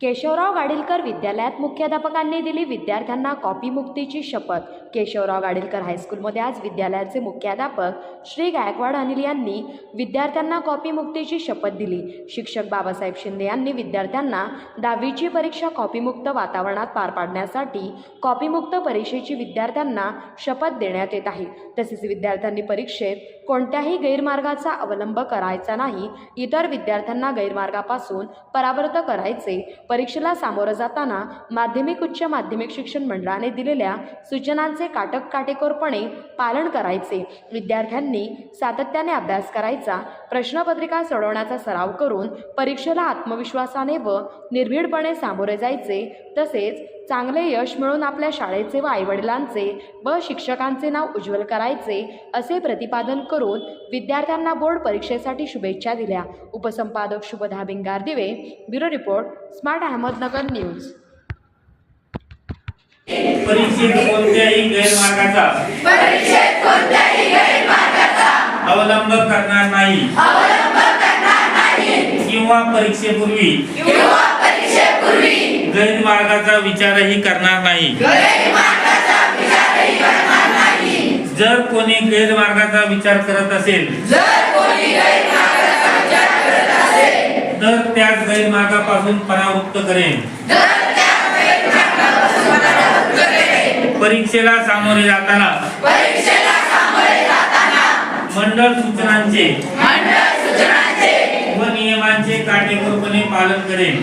केशवराव गाडीलकर विद्यालयात मुख्याध्यापकांनी दिली विद्यार्थ्यांना कॉपीमुक्तीची शपथ. केशवराव गाडीलकर हायस्कूलमध्ये आज विद्यालयाचे मुख्याध्यापक श्री गायकवाड अनिल यांनी विद्यार्थ्यांना कॉपीमुक्तीची शपथ दिली. शिक्षक बाबासाहेब शिंदे यांनी विद्यार्थ्यांना दहावीची परीक्षा कॉपीमुक्त वातावरणात पार पाडण्यासाठी कॉपीमुक्त परीक्षेची विद्यार्थ्यांना शपथ देण्यात येत आहे. तसेच विद्यार्थ्यांनी परीक्षेत कोणत्याही गैरमार्गाचा अवलंब करायचा नाही इतर विद्यार्थ्यांना गैरमार्गापासून परावृत्त करायचे परीक्षेला सामोरं जाताना माध्यमिक उच्च माध्यमिक शिक्षण मंडळाने दिलेल्या सूचनांचे काटक काटेकोरपणे पालन करायचे. विद्यार्थ्यांनी सातत्याने अभ्यास करायचा प्रश्नपत्रिका सोडवण्याचा सराव करून परीक्षेला आत्मविश्वासाने व निर्भीडपणे सामोरे जायचे तसेच चांगले यश मिळवून आपल्या शाळेचे व आईवडिलांचे व शिक्षकांचे नाव उज्ज्वल करायचे असे प्रतिपादन करून विद्यार्थ्यांना बोर्ड परीक्षेसाठी शुभेच्छा दिल्या. उपसंपादक Shubhada Bhingardive bureau report smart Ahmednagar news. अवलंब करणार नाही. किंवा परीक्षेपूर्वी गैरमार्गाचा विचारही करणार नाही. जर कोणी गैरमार्गाचा विचार करत असेल तर त्याच गैरमार्गापासून परावृत्त करेन. परीक्षेला सामोरे जाताना मंडळ सूचनांचे व नियमांचे काटेकोरपणे पालन करेन.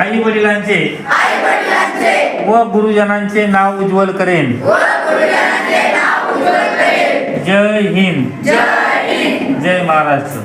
आई वडिलांचे व गुरुजनांचे नाव उज्ज्वल करेन. जय हिंद. जय महाराष्ट्र.